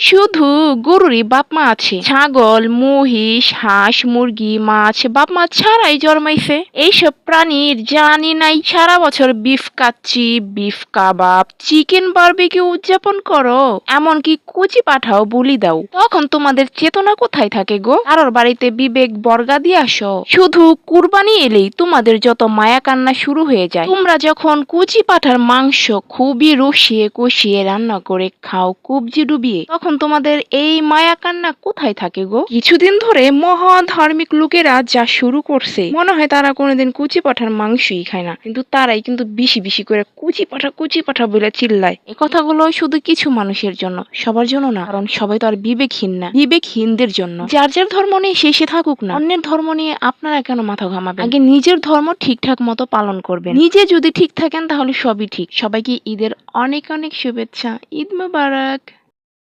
শুধু গরুরই বাপ মা আছে। ছাগল, মহিষ, হাঁস, মুরগি, মাছ, বাপ মা ছাড়াই জন্মাইছে। এইসব প্রাণীর জানি নাই। সারা বছর beef kacchi beef kebab, chicken barbecue উদযাপন করো, এমনকি কুচি পাঠাও বলি দাও। তখন তোমাদের চেতনা কোথায় থাকে গো? কারোর বাড়িতে বিবেক বর্গা দিয়ে আসো। শুধু কুরবানি এলেই তোমাদের যত মায়া কান্না শুরু হয়ে যায়। তোমরা যখন কুচি পাঠার মাংস খুবই রসিয়ে কষিয়ে রান্না করে খাও, কুবজি ডুবিয়ে, তখন তোমাদের এই মায়া কান্না কোথায় থাকে গো? কিছুদিন ধরে মহা ধার্মিক লোকেরা যা শুরু করছে, মনে হয় তারা কোনোদিন কুচি পাঠার মাংসই খায় না। কিন্তু তারাই কিন্তু বেশি বেশি করে কুচি পাঠা কুচি পাঠা বলে চিল্লায়। এ কথাগুলো শুধু কিছু মানুষের জন্য, সবার জন্য না, কারণ সবাই তো আর বিবেকহীন না, বিবেকহীনদের জন্য। যার যার ধর্ম নিয়ে সে থাকুক না, অন্যের ধর্ম নিয়ে আপনারা কেন মাথা ঘামাবেন? আগে নিজের ধর্ম ঠিকঠাক মতো পালন করবেন। নিজে যদি ঠিক থাকেন তাহলে সবই ঠিক। সবাইকে ঈদের অনেক অনেক শুভেচ্ছা, ঈদ মুবারক।